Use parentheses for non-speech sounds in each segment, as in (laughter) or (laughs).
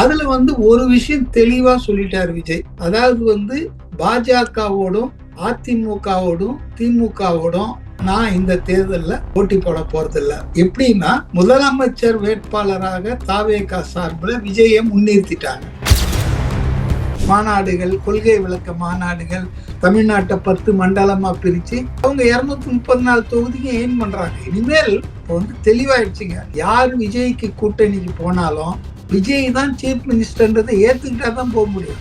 அதுல வந்து ஒரு விஷயம் தெளிவா சொல்லிட்டார் விஜய். அதாவது வந்து பாஜகவோடும் அதிமுகவோடும் திமுகவோடும் நான் இந்த தேர்தலில் போட்டி போட போறதில்ல. எப்படின்னா முதலமைச்சர் வேட்பாளராக தாவேகா சார்பில் விஜயை முன்னிறுத்திட்டாங்க. மாநாடுகள் கொள்கை விளக்க மாநாடுகள் தமிழ்நாட்டை பத்து மண்டலமா பிரிச்சு அவங்க இருநூத்தி முப்பது நாலு தொகுதிக்கு எய்ம் பண்றாங்க? இனிமேல் இப்போ வந்து தெளிவாயிடுச்சுங்க. யார் விஜய்க்கு கூட்டணிக்கு போனாலும் விஜய் தான் சீஃப் மினிஸ்டர்ன்றதை ஏத்துக்கிட்டா தான் போக முடியும்.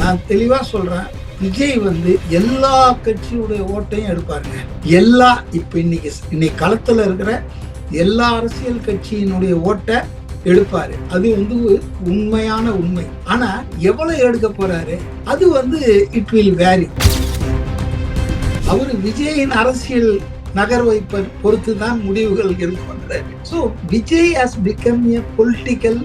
நான் தெளிவா சொல்றேன் விஜய் வந்து எல்லா கட்சியுடைய ஓட்டையும் எடுப்பாருங்க. எல்லா இப்ப இன்னைக்கு இன்னைக்கு களத்துல இருக்கிற எல்லா அரசியல் கட்சியினுடைய ஓட்டை எடுப்பாரு. அது வந்து உண்மையான உண்மை. ஆனா எவ்வளவு எடுக்க போறாரு? அது வந்து இட் வில் வேரி அவர் விஜயின் அரசியல் நகர்வை பொறுத்து தான் முடிவுகள் இருக்கும் so Vijay has become a political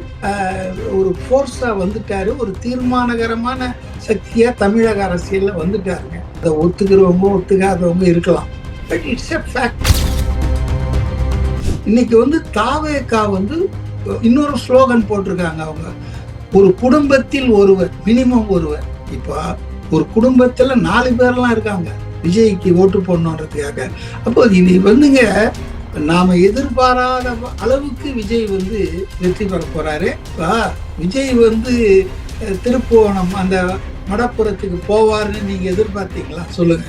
ஒரு ஃபோர்ஸாக வந்துட்டாரு. ஒரு தீர்மானகரமான சக்தியா தமிழக அரசியல்ல வந்துட்டாருங்க. அதை ஒத்துக்கிறவங்க ஒத்துக்காதவங்க இருக்கலாம். பட் இட்ஸ் எ ஃபேக்ட் இன்னைக்கு வந்து தாவேக்கா வந்து இன்னொரு ஸ்லோகன் போட்டிருக்காங்க அவங்க. ஒரு குடும்பத்தில் ஒருவர் மினிமம் ஒருவர். இப்போ ஒரு குடும்பத்துல நாலு பேர்லாம் இருக்காங்க. விஜய்க்கு ஓட்டு போடணுன்றதுக்காக. அப்போ இது வந்துங்க நாம எதிர்பாராத அளவுக்கு விஜய் வந்து வெற்றி பெற போறாரு. விஜய் வந்து திருப்புவனம் அந்த மடப்புறத்துக்கு போவாருன்னு நீங்க எதிர்பார்த்தீங்களா? சொல்லுங்க.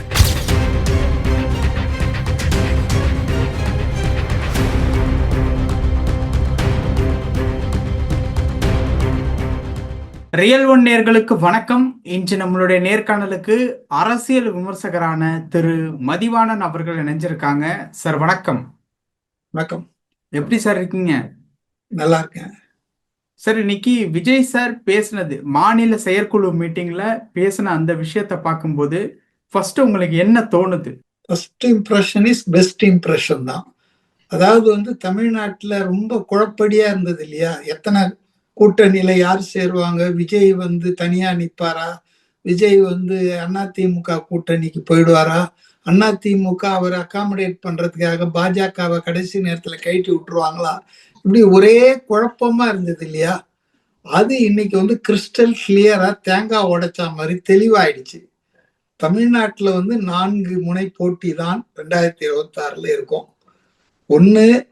ரியல் ஒன் நேர்களுக்கு வணக்கம். இன்று நம்மளுடைய நேர்காணலுக்கு அரசியல் விமர்சகரான திரு மதிவாணன் அவர்கள் இணைஞ்சிருக்காங்க. சார் வணக்கம். வணக்கம். எப்படி சார் இருக்கீங்க? நல்லா இருக்கேன். சார் இன்னைக்கு விஜய் சார் பேசினது மாநில செயற்குழு மீட்டிங்ல பேசின அந்த விஷயத்த பார்க்கும்போது ஃபர்ஸ்ட் உங்களுக்கு என்ன தோணுது? First impression is best impression தான். அதாவது வந்து தமிழ்நாட்டில் ரொம்ப குழப்படியா இருந்தது இல்லையா? எத்தனை கூட்டணியில யார் சேருவாங்க? விஜய் வந்து தனியா நிப்பாரா? விஜய் வந்து அதிமுக கூட்டணிக்கு போயிடுவாரா? அதிமுக அவரை அகாமடேட் பண்றதுக்காக பாஜகவை கடைசி நேரத்துல கைட்டி விட்டுருவாங்களா? இப்படி ஒரே குழப்பமா இருந்தது இல்லையா? அது இன்னைக்கு வந்து கிறிஸ்டல் கிளியரா தேங்காய் உடைச்சா மாதிரி தெளிவாயிடுச்சு. தமிழ்நாட்டுல வந்து நான்கு முனை போட்டி தான் ரெண்டாயிரத்தி இருபத்தி ஆறுல இருக்கும் ஒன்னு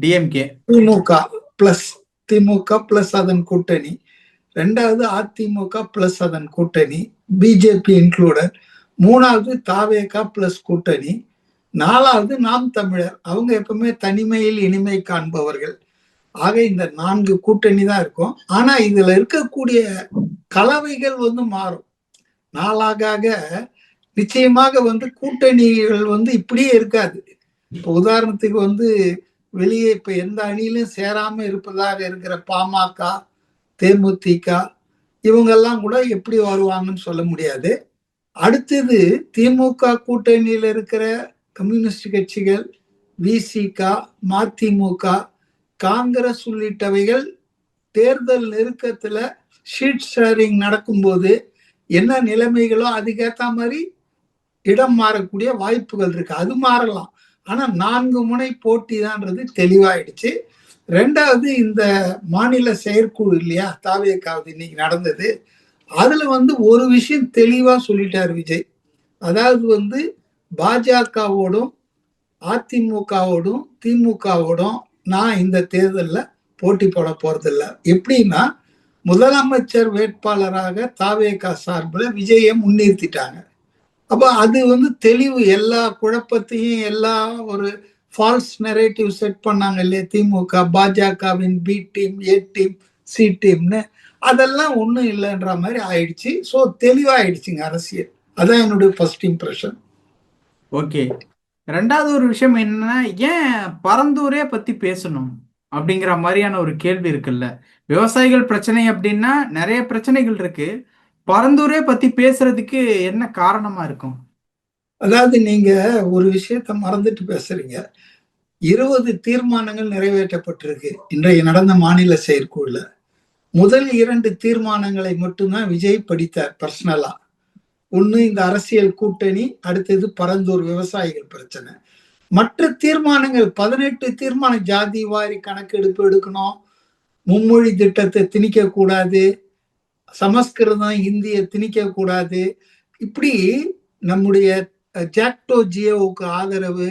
டிஎம்கே திமுக பிளஸ் திமுக பிளஸ் அதன் கூட்டணி. ரெண்டாவது அதிமுக பிளஸ் அதன் கூட்டணி. பிஜேபி இன்க்ளூடட் மூணாவது தாவேகா பிளஸ் கூட்டணி. நாலாவது நாம் தமிழர். அவங்க எப்பவுமே தனிமையில் இனிமை காண்பவர்கள். ஆக இந்த நான்கு கூட்டணி தான் இருக்கும். ஆனா இதுல இருக்கக்கூடிய கலவைகள் வந்து மாறும். நாளாக நிச்சயமாக வந்து கூட்டணிகள் வந்து இப்படியே இருக்காது. இப்போ உதாரணத்துக்கு வந்து வெளியே இப்ப எந்த அணியிலும் சேராம இருப்பதாக இருக்கிற பாமக தேமுதிக இவங்கெல்லாம் கூட எப்படி வருவாங்கன்னு சொல்ல முடியாது. அடுத்தது திமுக கூட்டணியில் இருக்கிற கம்யூனிஸ்ட் கட்சிகள் விசிக மதிமுக காங்கிரஸ் உள்ளிட்டவைகள் தேர்தல் நெருக்கத்தில் ஷீட் ஷேரிங் நடக்கும்போது என்ன நிலைமைகளோ அதுக்கேற்ற மாதிரி இடம் மாறக்கூடிய வாய்ப்புகள் இருக்கு. அது மாறலாம். ஆனால் நான்கு முனை போட்டி தான்றது தெளிவாயிடுச்சு. ரெண்டாவது இந்த மாநில செயற்குழு இல்லையா தாவியக்காவது இன்னைக்கு நடந்தது. அதுல வந்து ஒரு விஷயம் தெளிவா சொல்லிட்டார் விஜய். அதாவது வந்து பாஜகவோடும் அதிமுகவோடும் திமுகவோடும் நான் இந்த தேர்தலில் போட்டி போட போறதில்ல. எப்படின்னா முதலமைச்சர் வேட்பாளராக தாவேகா சார்பில் விஜயை முன்னிறுத்திட்டாங்க. அப்போ அது வந்து தெளிவு எல்லா குழப்பத்தையும் எல்லா ஒரு ஃபால்ஸ் நெரேட்டிவ் செட் பண்ணாங்க இல்லையா? திமுக பாஜகவின் B team A team C டீம்னு அதெல்லாம் ஒன்றும் இல்லைன்ற மாதிரி ஆயிடுச்சு. ஸோ தெளிவாயிடுச்சுங்க அரசியல். அதான் என்னுடைய ஃபர்ஸ்ட் இம்ப்ரெஷன் ஓகே ரெண்டாவது ஒரு விஷயம் என்னன்னா ஏன் பரந்தூரே பத்தி பேசணும் அப்படிங்கிற மாதிரியான ஒரு கேள்வி இருக்குல்ல? விவசாயிகள் பிரச்சனை அப்படின்னா நிறைய பிரச்சனைகள் இருக்கு. பரந்தூரே பத்தி பேசுறதுக்கு என்ன காரணமா இருக்கும்? அதாவது நீங்க ஒரு விஷயத்த மறந்துட்டு பேசுறீங்க. இருபது தீர்மானங்கள் நிறைவேற்றப்பட்டிருக்கு. இன்றைய நடந்த மாநில செயற்குழுல. முதல் இரண்டு தீர்மானங்களை மட்டும்தான் விஜய் படித்தார் பர்சனலா ஒண்ணு இந்த அரசியல் கூட்டணி அடுத்தது பரந்தூர் விவசாயிகள் பிரச்சனை. மற்ற தீர்மானங்கள் பதினெட்டு தீர்மானம் ஜாதி வாரி கணக்கெடுப்பு எடுக்கணும். மும்மொழி திட்டத்தை திணிக்க கூடாது சமஸ்கிருதம் இந்திய திணிக்க கூடாது இப்படி நம்முடைய ஜாக்டோ ஜியோவுக்கு ஆதரவு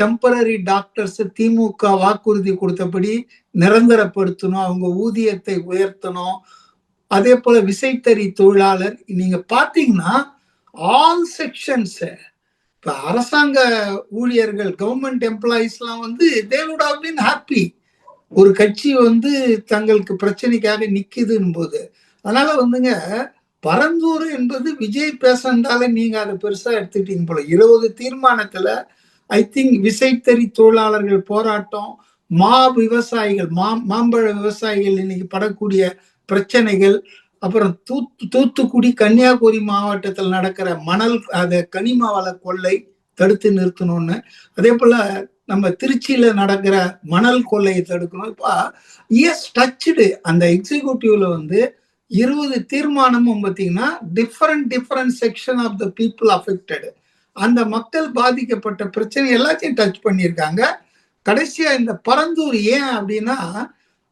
டெம்பரரி டாக்டர்ஸ் திமுக வாக்குறுதி கொடுத்தபடி நிரந்தரப்படுத்தணும் அவங்க ஊதியத்தை உயர்த்தணும். அதே போல விசைத்தறி தொழிலாளர் நீங்க பாத்தீங்கன்னா ஆல் செக்ஷன்ஸ் இப்ப அரசாங்க ஊழியர்கள் கவர்மெண்ட் எம்ப்ளாயிஸ்லாம் வந்து தே வுட் ஹவ் ஹாப்பி ஒரு கட்சி வந்து தங்களுக்கு பிரச்சனைக்காக நிக்குதுன்னு போது அதனால வந்துங்க பரந்தூர் என்பது விஜய் பேசுறதால நீங்க அதை பெருசா எடுத்துக்கிட்டீங்க போல. இருபது தீர்மானத்துல ஐ திங்க் விசைத்தறி தொழிலாளர்கள் போராட்டம் மா விவசாயிகள் மா மாம்பழ விவசாயிகள் இன்னைக்கு படக்கூடிய பிரச்சனைகள் அப்புறம் தூத்து தூத்துக்குடி கன்னியாகுமரி மாவட்டத்தில் நடக்கிற மணல் அத கனிம வள கொள்ளை தடுத்து நிறுத்தணும்னு. அதே போல நம்ம திருச்சியில நடக்கிற மணல் கொள்ளையை தடுக்கணும். இப்போ இஎஸ் டச்சுடு அந்த எக்ஸிகூட்டிவ்ல வந்து இருபது தீர்மானமும் பார்த்தீங்கன்னா different different section of the people affected அந்த மக்கள் பாதிக்கப்பட்ட பிரச்சனை எல்லாத்தையும் டச் பண்ணியிருக்காங்க. கடைசியா இந்த பரந்தூர் ஏன் அப்படின்னா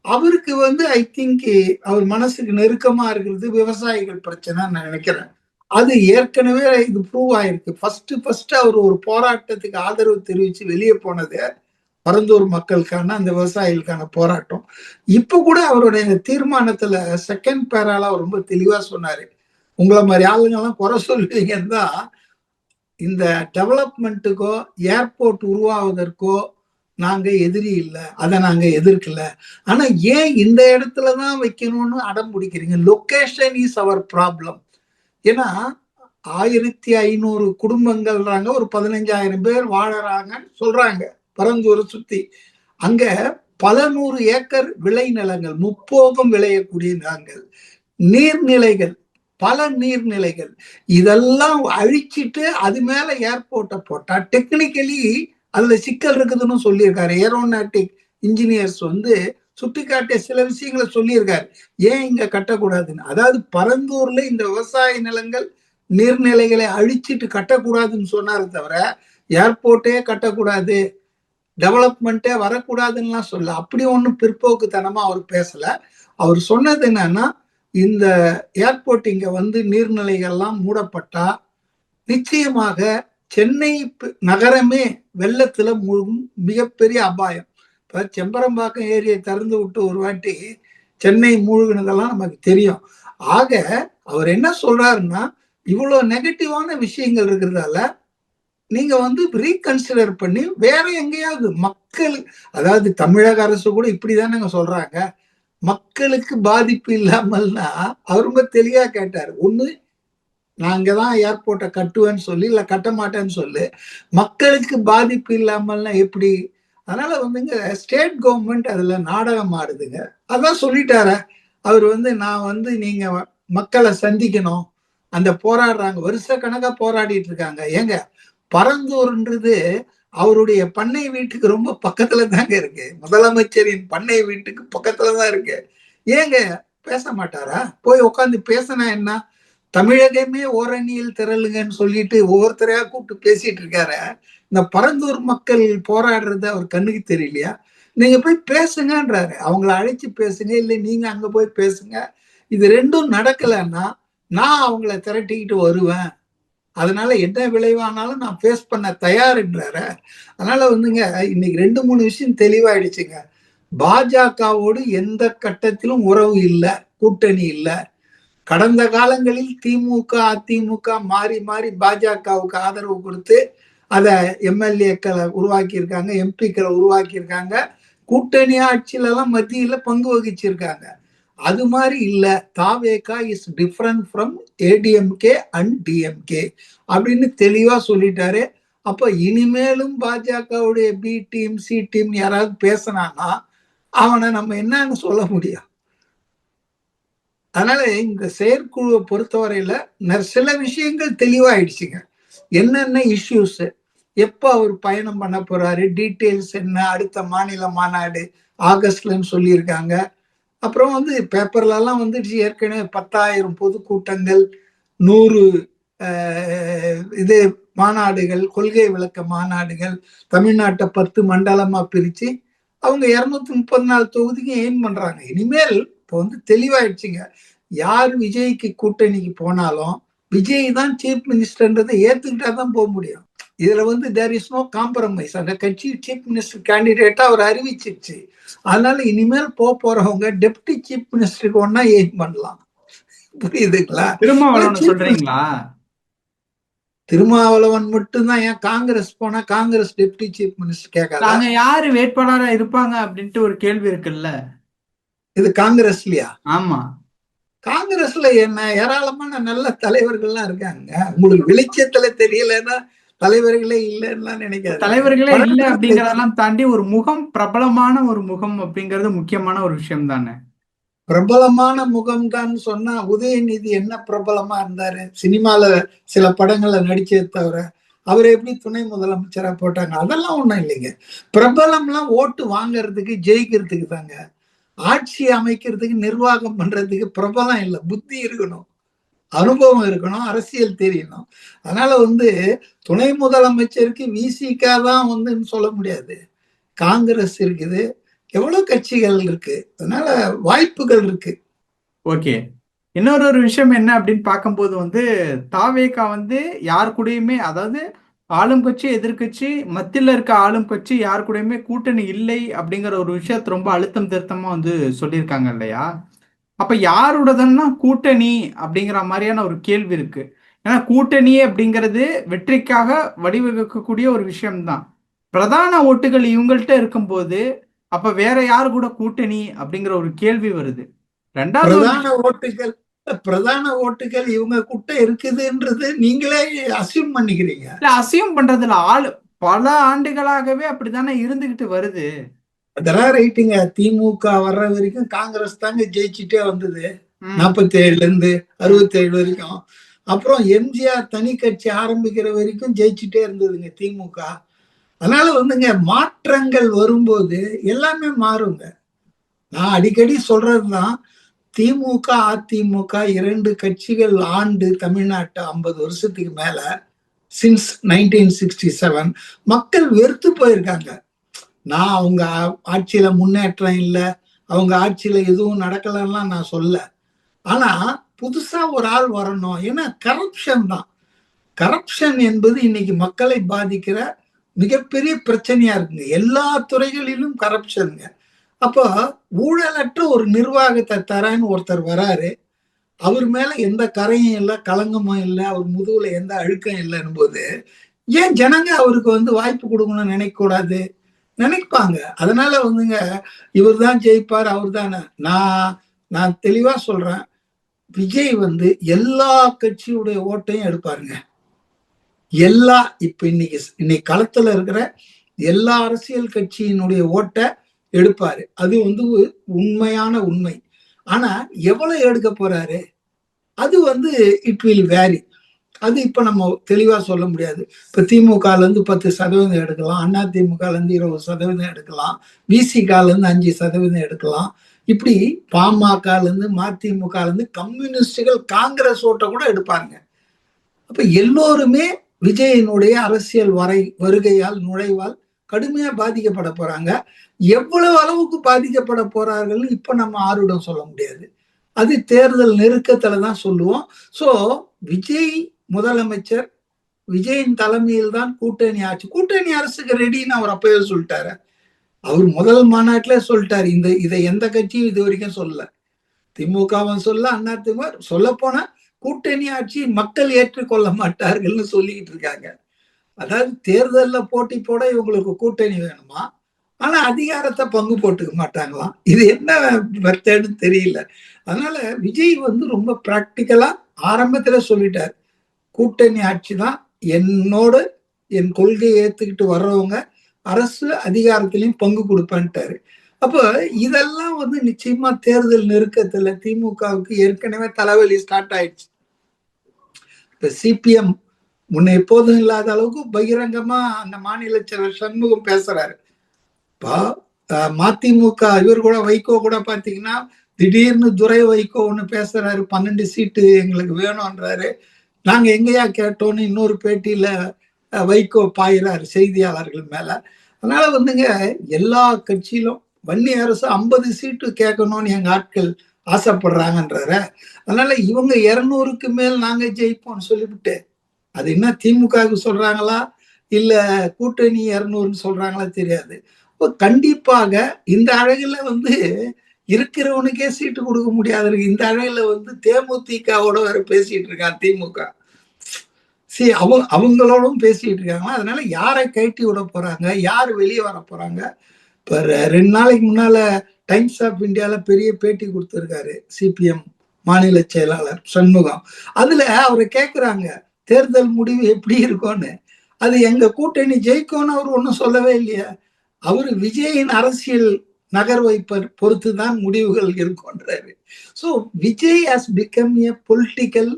அவருக்கு வந்து ஐ திங்க் அவர் மனசுக்கு நெருக்கமா இருக்கிறது விவசாயிகள் பிரச்சனை நான் நினைக்கிறேன். அது ஏற்கனவே இது ப்ரூவ் ஆயிருக்கு. ஃபர்ஸ்ட் ஃபர்ஸ்ட் அவர் ஒரு போராட்டத்துக்கு ஆதரவு தெரிவிச்சு வெளியே போனது பரந்தூர் மக்களுக்கான அந்த விவசாயிகளுக்கான போராட்டம். இப்ப கூட அவருடைய தீர்மானத்துல செகண்ட் பேரால அவர் ரொம்ப தெளிவா சொன்னாரு. உங்களை மாதிரி ஆளுங்கெல்லாம் குறை சொல்லுவீங்கன்னு தான் இந்த டெவலப்மெண்ட்டுக்கோ ஏர்போர்ட் உருவாவதற்கோ நாங்கள் எதிரி இல்லை. அதை நாங்கள் எதிர்க்கல. ஆனால் ஏன் இந்த இடத்துல தான் வைக்கணும்னு அடம் பிடிக்கிறீங்க? லொக்கேஷன் இஸ் அவர் ப்ராப்ளம் ஏன்னா ஆயிரத்தி ஐநூறு குடும்பங்கள்றாங்க. ஒரு பதினஞ்சாயிரம் பேர் வாழறாங்கன்னு சொல்றாங்க. பரந்தூரை சுற்றி அங்கே பல நூறு ஏக்கர் விளைநிலங்கள் முப்போகம் விளையக்கூடிய நிலங்கள் நீர்நிலைகள் பல நீர்நிலைகள். இதெல்லாம் அழிச்சிட்டு அது மேல ஏர்போர்ட்டை போட்டா டெக்னிக்கலி அதுல சிக்கல் இருக்குதுன்னு சொல்லியிருக்காரு. ஏரோநாட்டிக் இன்ஜினியர்ஸ் வந்து சுட்டி காட்டிய சில விஷயங்களை சொல்லியிருக்காரு. ஏன் இங்க கட்டக்கூடாதுன்னு? அதாவது பரந்தூர்ல இந்த விவசாய நிலங்கள் நீர்நிலைகளை அழிச்சிட்டு கட்டக்கூடாதுன்னு சொன்னாரு தவிர ஏர்போர்ட்டே கட்டக்கூடாது டெவலப்மெண்ட்டே வரக்கூடாதுன்னுலாம் சொல்ல அப்படி ஒன்றும் பிற்போக்குத்தனமா அவர் பேசல. அவர் சொன்னது என்னன்னா இந்த ஏர்போர்ட் இங்க வந்து நீர்நிலைகள்லாம் மூடப்பட்டா நிச்சயமாக சென்னை நகரமே வெள்ளத்துல முழுகும் மிகப்பெரிய அபாயம். இப்ப செம்பரம்பாக்கம் ஏரியை திறந்து விட்டு ஒரு வாட்டி சென்னை மூழ்கினதெல்லாம் நமக்கு தெரியும். ஆக அவர் என்ன சொல்றாருன்னா இவ்வளவு நெகட்டிவான விஷயங்கள் இருக்கிறதால நீங்க வந்து ரீகன்சிடர் பண்ணி வேற எங்கேயாவது மக்கள் அதாவது தமிழக அரசு கூட இப்படிதானங்க சொல்றாங்க. மக்களுக்கு பாதிப்பு இல்லாமல்னா அவர் ரொம்ப தெளிவா கேட்டார். ஒண்ணு நாங்க தான் ஏர்போர்ட்டை கட்டுவேன்னு சொல்லி இல்லை கட்ட மாட்டேன்னு சொல்லு. மக்களுக்கு பாதிப்பு இல்லாமல்னா எப்படி? அதனால வந்துங்க ஸ்டேட் கவர்மெண்ட் அதுல நாடகம் ஆடுதுங்க. அதான் சொல்லிட்டார. அவர் வந்து நான் வந்து நீங்க மக்களை சந்திக்கணும். அந்த போராடுறாங்க. வருஷ கணக்கா போராடிட்டு இருக்காங்க. ஏங்க பரந்தூர்ன்றது அவருடைய பண்ணை வீட்டுக்கு ரொம்ப பக்கத்துல தாங்க இருக்கு. முதலமைச்சரின் பண்ணை வீட்டுக்கு பக்கத்துல தான் இருக்கு. ஏங்க பேச மாட்டாரா? போய் உட்காந்து பேசினா என்ன? தமிழகமே ஓரணியில் திரளுங்கன்னு சொல்லிட்டு ஒவ்வொருத்தரையா கூப்பிட்டு பேசிட்டு இருக்காரு. இந்த பரந்தூர் மக்கள் போராடுறது அவர் கண்ணுக்கு தெரியலையா? நீங்க போய் பேசுங்கன்றாரு. அவங்கள அழைச்சு பேசுங்க இல்லை நீங்க அங்க போய் பேசுங்க. இது ரெண்டும் நடக்கலைன்னா நான் அவங்கள திரட்டிக்கிட்டு வருவேன். அதனால என்ன விளைவானாலும் நான் ஃபேஸ் பண்ண தயாருன்றார. அதனால வந்துங்க இன்னைக்கு ரெண்டு மூணு விஷயம் தெளிவாயிடுச்சுங்க. பாஜகவோடு எந்த கட்டத்திலும் உறவு இல்லை கூட்டணி இல்லை. கடந்த காலங்களில் திமுக அதிமுக மாறி மாறி பாஜகவுக்கு ஆதரவு கொடுத்து அதை எம்எல்ஏக்களை உருவாக்கியிருக்காங்க எம்பிக்களை உருவாக்கியிருக்காங்க. கூட்டணி ஆட்சியிலலாம் மத்தியில் பங்கு வகிச்சிருக்காங்க. அது மாதிரி இல்லை. தாவேகா is different from ADMK and DMK அப்படின்னு தெளிவாக சொல்லிட்டாரு. அப்போ இனிமேலும் பாஜகவுடைய பி டீம் சி டீம் யாராவது பேசினானா அவனை நம்ம என்னன்னு சொல்ல முடியும். அதனால இந்த செயற்குழுவை பொறுத்தவரையில சில விஷயங்கள் தெளிவாயிடுச்சுங்க. என்னென்ன இஷ்யூஸ் எப்போ அவர் பயணம் பண்ண போறாரு டீட்டெயில்ஸ் என்ன அடுத்த மாநில மாநாடு ஆகஸ்ட்லன்னு சொல்லியிருக்காங்க. அப்புறம் வந்து பேப்பர்லலாம் வந்துடுச்சு ஏற்கனவே பத்தாயிரம் பொதுக்கூட்டங்கள் நூறு இது மாநாடுகள் கொள்கை விளக்க மாநாடுகள் தமிழ்நாட்டை பத்து மண்டலமா பிரிச்சு அவங்க இரநூத்தி முப்பத்தி நாலு தொகுதிக்கு எய்ம் பண்றாங்க. இனிமேல் இப்போ வந்து தெளிவாயிடுச்சுங்க. யார் விஜய்க்கு கூட்டணிக்கு போனாலும் விஜய் தான் சீஃப் மினிஸ்டர்ன்றதை ஏத்துக்கிட்டா தான் போக முடியும். இதுல வந்து தேர் இஸ் நோ காம்ப்ரமைஸ் அந்த கட்சி சீஃப் மினிஸ்டர் கேண்டிடேட்டா அவர் அறிவிச்சிருச்சு. அதனால இனிமேல் போக போறவங்க டெப்டி சீஃப் மினிஸ்டருக்கு ஒன்னா எய்ம் பண்ணலாம்? புரியுதுங்களா? (laughs) திருமாவளவன் சொல்றீங்களா? திருமாவளவன் மட்டும்தான் ஏன் காங்கிரஸ் போனா காங்கிரஸ் டெப்டி சீஃப் மினிஸ்டர் கேட்காதா? நாங்க யாரு வேட்பாளரா இருப்பாங்க அப்படின்ட்டு ஒரு கேள்வி இருக்குல்ல? இது காங்கிரஸ்லயா? ஆமா. காங்கிரஸ்ல என்ன ஏராளமான நல்ல தலைவர்கள்லாம் இருக்காங்க. உங்களுக்கு வெளிச்சத்துல தெரியலன்னா தலைவர்களே இல்லைன்னா நினைக்காது தலைவர்களே இல்ல அப்படிங்கறதெல்லாம் தாண்டி ஒரு முகம் பிரபலமான ஒரு முகம் அப்படிங்கிறது முக்கியமான ஒரு விஷயம் தானே? பிரபலமான முகம் தான் சொன்னா உதயநிதி என்ன பிரபலமா இருந்தாரு? சினிமால சில படங்கள்ல நடிச்சே தவிர அவர் எப்படி துணை முதலமைச்சரா போட்டாங்க? அதெல்லாம் ஒண்ணும் இல்லைங்க. பிரபலம்லாம் ஓட்டு வாங்குறதுக்கு ஜெயிக்கிறதுக்கு தாங்க. ஆட்சி அமைக்கிறதுக்கு நிர்வாகம் பண்றதுக்கு பிரபலம் இல்லை. புத்தி இருக்கணும். அனுபவம் இருக்கணும் அரசியல் தெரியணும். அதனால வந்து துணை முதலமைச்சருக்கு விசிகா தான் வந்து சொல்ல முடியாது. காங்கிரஸ் இருக்குது எவ்வளவு கட்சிகள் இருக்கு அதனால வாய்ப்புகள் இருக்கு. ஓகே. இன்னொரு ஒரு விஷயம் என்ன அப்படின்னு பார்க்கும்போது வந்து தாவேகா வந்து யார் கூடயுமே அதாவது ஆளும் கட்சி எதிர்க்கட்சி மத்தியில் இருக்க ஆளும் கட்சி யார் கூடயுமே கூட்டணி இல்லை அப்படிங்கிற ஒரு விஷயத்த ரொம்ப அழுத்தம் திருத்தமா வந்து சொல்லியிருக்காங்க இல்லையா? அப்ப யாருடதுன்னா கூட்டணி அப்படிங்கிற மாதிரியான ஒரு கேள்வி இருக்கு. ஏன்னா கூட்டணி அப்படிங்கிறது வெற்றிக்காக வடிவகுக்கக்கூடிய ஒரு விஷயம்தான். பிரதான ஓட்டுகள் இவங்கள்ட்ட இருக்கும்போது அப்ப வேற யாரு கூட கூட்டணி அப்படிங்கிற ஒரு கேள்வி வருது. ரெண்டாவது பிரதான ஓட்டுகள் பிரதான ஓட்டுகள் இவங்க கிட்ட இருக்குதுன்றது நீங்களே அசியூம் பண்ணிக்கிறீங்க. இல்ல அசியம் பண்றதுல ஆளு பல ஆண்டுகளாகவே அப்படித்தானே இருந்துகிட்டு வருது. அதெல்லாம் ரைட்டுங்க திமுக வர்ற வரைக்கும் காங்கிரஸ் தாங்க ஜெயிச்சுட்டே வந்தது. நாற்பத்தி ஏழுல இருந்து அறுபத்தி ஏழு வரைக்கும். அப்புறம் எம்ஜிஆர் தனி கட்சி ஆரம்பிக்கிற வரைக்கும் ஜெயிச்சுட்டே இருந்ததுங்க திமுக. அதனால வந்துங்க மாற்றங்கள் வரும்போது எல்லாமே மாறுங்க. நான் அடிக்கடி சொல்றதுதான் திமுக அதிமுக இரண்டு கட்சிகள் ஆண்டு தமிழ்நாட்டை ஐம்பது வருஷத்துக்கு மேல சின்ஸ் நைன்டீன் சிக்ஸ்டி செவன் மக்கள் வெறுத்து போயிருக்காங்க. நான் அவங்க ஆட்சியில முன்னேற்றம் இல்லை அவங்க ஆட்சியில எதுவும் நடக்கலன்னா நான் சொல்ல. ஆனா புதுசா ஒரு ஆள் வரணும். ஏன்னா கரப்ஷன் தான். கரப்ஷன் என்பது இன்னைக்கு மக்களை பாதிக்கிற மிகப்பெரிய பிரச்சனையா இருக்குங்க. எல்லா துறைகளிலும் கரப்ஷனுங்க அப்போ ஊழலற்ற ஒரு நிர்வாகத்தை தரேன்னு ஒருத்தர் வராரு. அவர் மேல எந்த கரையும் இல்லை களங்கமும் இல்லை அவர் முதுகுல எந்த அழுக்கம் இல்லைன்னு போது ஏன் ஜனங்க அவருக்கு வந்து வாய்ப்பு கொடுக்கணும்னு நினைக்க கூடாது நினைப்பாங்க. அதனால வந்துங்க இவர் தான் ஜெயிப்பார் அவர் தானே நான் நான் தெளிவா சொல்றேன். விஜய் வந்து எல்லா கட்சியுடைய ஓட்டையும் எடுப்பாருங்க. எல்லா இப்ப இன்னைக்கு இன்னைக்கு களத்துல இருக்கிற எல்லா அரசியல் கட்சியினுடைய ஓட்டை எடுப்பாரு. அது வந்து உண்மையான உண்மை. ஆனா எவ்வளவு எடுக்க போறாரு? அது வந்து இட் வில் வேரி அது இப்ப நம்ம தெளிவா சொல்ல முடியாது. இப்ப திமுகல இருந்து பத்து சதவீதம் எடுக்கலாம். அண்ணா திமுகல இருந்து இருபது சதவீதம் எடுக்கலாம். விசிகால இருந்து அஞ்சு சதவீதம் எடுக்கலாம். இப்படி பாமகல இருந்து மதிமுகல இருந்து கம்யூனிஸ்டுகள் காங்கிரஸ் ஓட்டை கூட எடுப்பாங்க. அப்ப எல்லோருமே விஜயனுடைய அரசியல் வரை வருகையால் நுழைவால் கடுமையா பாதிக்கப்பட போறாங்க. எவ்வளவு அளவுக்கு பாதிக்கப்பட போறார்கள் இப்ப நம்ம ஆருடம் சொல்ல முடியாது. அது தேர்தல் நெருக்கத்துல தான் சொல்லுவோம். சோ விஜய் முதலமைச்சர் விஜயின் தலைமையில் தான் கூட்டணி ஆட்சி கூட்டணி அரசுக்கு ரெடின்னு அவர் அப்பவே சொல்லிட்டாரு. அவர் முதல் மாநாட்டிலே சொல்லிட்டாரு. இந்த இதை எந்த கட்சியும் இது வரைக்கும் சொல்லல. திமுகவும் சொல்ல அண்ணா திமுக. சொல்ல போனா கூட்டணி ஆட்சி மக்கள் ஏற்றுக்கொள்ள மாட்டார்கள்னு சொல்லிக்கிட்டு இருக்காங்க. அதாவது தேர்தலில் போட்டி போட இவங்களுக்கு கூட்டணி வேணுமா? ஆனா அதிகாரத்தை பங்கு போட்டுக்க மாட்டாங்களாம் இது என்ன மெத்தட்னு தெரியல. அதனால விஜய் வந்து ரொம்ப பிராக்டிக்கலா ஆரம்பத்துல சொல்லிட்டார். கூட்டணி ஆட்சி தான் என்னோடு என் கொள்கையை ஏத்துக்கிட்டு வர்றவங்க அரசு அதிகாரத்திலையும் பங்கு கொடுப்பேன்ட்டாரு. அப்போ இதெல்லாம் வந்து நிச்சயமா தேர்தல் நெருக்கத்துல திமுகவுக்கு ஏற்கனவே தலைவலி ஸ்டார்ட் ஆயிடுச்சு. இப்ப சிபிஎம் முன்ன எப்போதும் இல்லாத அளவுக்கு பகிரங்கமா அந்த மாநில செயலர் சண்முகம் பேசுறாரு. அஹ், மதிமுக இவர் கூட வைகோ கூட பாத்தீங்கன்னா திடீர்னு துரை வைகோ ஒன்று பேசுறாரு. பன்னெண்டு சீட்டு எங்களுக்கு வேணும்ன்றாரு. நாங்க எங்கேயா கேட்டோம்னு இன்னொரு பேட்டியில வைகோ பாயிறார் செய்தியாளர்கள் மேல. அதனால வந்துங்க எல்லா கட்சியிலும் வன்னி அரசு ஐம்பது சீட்டு கேட்கணும்னு எங்க ஆட்கள் ஆசைப்படுறாங்கன்றார அதனால இவங்க இருநூறுக்கு மேல் நாங்க ஜெயிப்போம்னு சொல்லிவிட்டு அது என்ன திமுகவுக்கு சொல்றாங்களா? இல்ல கூட்டணி இருநூறுன்னு சொல்றாங்களா தெரியாது. கண்டிப்பாக இந்த அழகுல வந்து இருக்கிறவனுக்கே சீட்டு கொடுக்க முடியாது இருக்கு. இந்த அளவில் வந்து தேமுதிகவோட வேற பேசிட்டு இருக்கான் திமுக. சரி அவங்க அவங்களோடும் பேசிட்டு இருக்காங்க அதனால யாரை கழட்டி விட போறாங்க? யார் வெளியே வர போறாங்க? இப்ப ரெண்டு நாளைக்கு முன்னால டைம்ஸ் ஆஃப் இந்தியால பெரிய பேட்டி கொடுத்துருக்காரு சிபிஎம் மாநில செயலாளர் சண்முகம். அதுல அவரை கேக்குறாங்க தேர்தல் முடிவு எப்படி இருக்கும்னு? அது எங்க கூட்டணி ஜெயிக்கும்னு அவர் ஒன்றும் சொல்லவே இல்லையா. அவர் விஜயின் அரசியல் நகர்வை பொறுத்து தான் முடிவுகள் இருக்கும்ன்றாரு so Vijay has become a political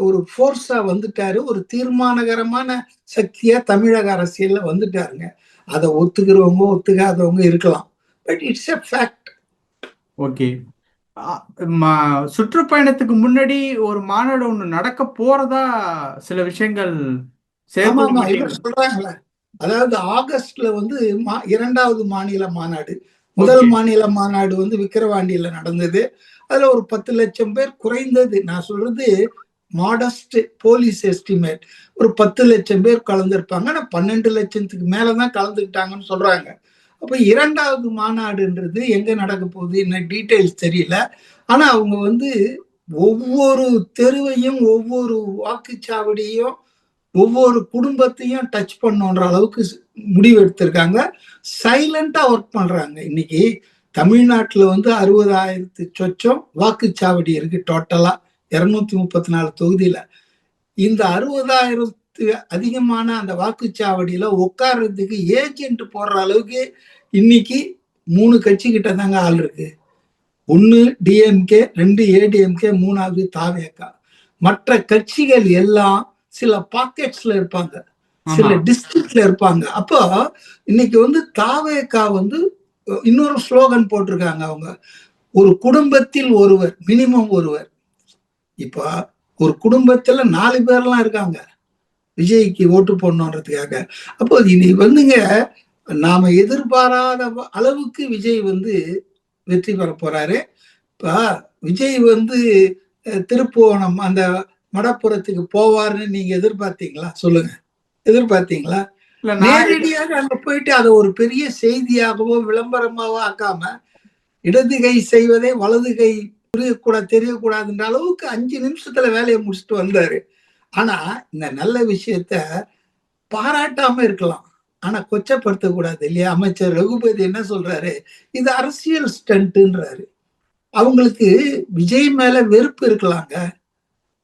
ஒரு ஃபோர்ஸா வந்துட்டாரு. ஒரு தீர்மானகரமான சக்தியா தமிழக அரசியல்ல வந்துட்டாருங்க. அதை ஒத்துக்கிறவங்க ஒத்துக்காதவங்க இருக்கலாம். But it's a fact okay. சுற்றுப்பயணத்துக்கு முன்னாடி ஒரு மாநாடு ஒண்ணு நடக்க போறதா சில விஷயங்கள் சொல்றாங்களே அதாவது ஆகஸ்ட்ல வந்து மா- இரண்டாவது மாநில மாநாடு. முதல் மாநில மாநாடு வந்து விக்கிரவாண்டியில நடந்தது. அதுல ஒரு பத்து லட்சம் பேர் குறைந்தது. நான் சொல்றது மாடஸ்ட் போலீஸ் எஸ்டிமேட் ஒரு பத்து லட்சம் பேர் கலந்துருப்பாங்க. ஆனா பன்னெண்டு லட்சத்துக்கு மேலதான் கலந்துக்கிட்டாங்கன்னு சொல்றாங்க. அப்ப இரண்டாவது மாநாடுன்றது எங்க நடக்க போகுது என்ன டீட்டெயில்ஸ் தெரியல. ஆனா அவங்க வந்து ஒவ்வொரு தெருவையும் ஒவ்வொரு வாக்குச்சாவடியும் ஒவ்வொரு குடும்பத்தையும் டச் பண்ணுன்ற அளவுக்கு முடிவு எடுத்திருக்காங்க. சைலண்டா ஒர்க் பண்றாங்க. இன்னைக்கு தமிழ்நாட்டில் வந்து அறுபதாயிரத்து சொச்சம் வாக்குச்சாவடி இருக்கு டோட்டலா இருநூத்தி முப்பத்தி நாலு தொகுதியில. இந்த அறுபதாயிரத்து அதிகமான அந்த வாக்குச்சாவடியில உட்கார்றதுக்கு ஏஜென்ட் போடுற அளவுக்கு இன்னைக்கு மூணு கட்சி கிட்ட தாங்க ஆள் இருக்கு. ஒன்று டிஎம்கே ரெண்டு ஏடிஎம்கே மூணாவது தாவேக்கா மற்ற கட்சிகள் எல்லாம் சில பாக்கெட்ஸ்ல இருப்பாங்க. சில டிஸ்ட்ரிக்ட்ல இருப்பாங்க. அப்போ இன்னைக்கு வந்து தாவேக்கா வந்து இன்னொரு ஸ்லோகன் போட்டிருக்காங்க அவங்க. ஒரு குடும்பத்தில் ஒருவர் மினிமம் ஒருவர். இப்போ ஒரு குடும்பத்துல நாலு பேர்லாம் இருக்காங்க. விஜய்க்கு ஓட்டு போடணுன்றதுக்காக. அப்போ இனி வந்துங்க நாம எதிர்பாராத அளவுக்கு விஜய் வந்து வெற்றி பெற போறாரு. இப்ப விஜய் வந்து திருப்புவனம் அந்த மடப்புறத்துக்கு போவார்னு நீங்க எதிர்பார்த்தீங்களா? சொல்லுங்க. எதிர்பார்த்தீங்களா? நேரடியாக அங்க போயிட்டு அதை ஒரு பெரிய செய்தியாகவோ விளம்பரமாவோ ஆக்காம இடது கை செய்வதே வலது கை புரியக்கூடாது தெரியக்கூடாதுன்ற அளவுக்கு அஞ்சு நிமிஷத்துல வேலையை முடிச்சுட்டு வந்தாரு. ஆனா இந்த நல்ல விஷயத்த பாராட்டாம இருக்கலாம். ஆனா கொச்சப்படுத்த கூடாது இல்லையா? அமைச்சர் ரகுபதி என்ன சொல்றாரு? இது அரசியல் ஸ்டண்ட்ன்றாரு அவங்களுக்கு விஜய் மேல வெறுப்பு இருக்கலாங்க.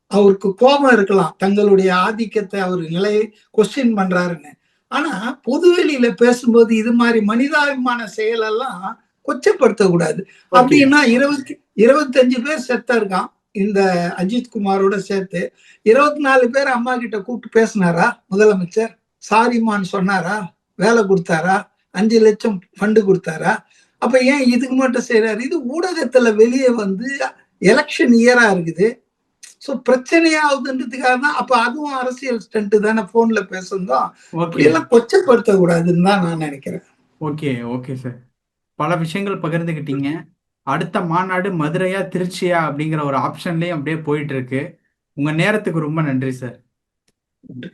அவருக்கு கோபம் இருக்கலாம். தங்களுடைய ஆதிக்கத்தை அவர் நிலையை கொஸ்டின் பண்றாருன்னு. ஆனா பொதுவெளியில பேசும்போது இது மாதிரி மனிதாபிமான செயலெல்லாம் கொச்சப்படுத்த கூடாது ஓகே. அப்படின்னா இருபத்தி இருபத்தஞ்சு பேர் செத்த இருக்கான். இந்த அஜித் குமாரோட சேர்த்து இருபத்தி நாலு பேர் அம்மா கிட்ட கூப்பிட்டு பேசினாரா? முதலமைச்சர் சாரிமான்னு சொன்னாரா? வேலை கொடுத்தாரா? அஞ்சு லட்சம் ஃபண்டு கொடுத்தாரா? அப்ப ஏன் இதுக்கு மட்டும் செய்யறாரு இது ஊடகத்துல வெளியே வந்து எலெக்ஷன் இயரா இருக்குது. ஸோ பிரச்சனையாகுதுன்றதுக்காக தான் அப்ப அதுவும் அரசியல் ஸ்டண்ட் தானே போன்ல பேசுனதும் ஓகே இப்படியெல்லாம் கொச்சப்படுத்த கூடாதுன்னு தான் நான் நினைக்கிறேன். ஓகே ஓகே சார் பல விஷயங்கள் பகிர்ந்துக்கிட்டீங்க அடுத்த மாநாடு மதுரையா திருச்சியா அப்படிங்கிற ஒரு ஆப்ஷன்லயும் அப்படியே போயிட்டு இருக்கு. உங்க நேரத்துக்கு ரொம்ப நன்றி சார் நன்றி.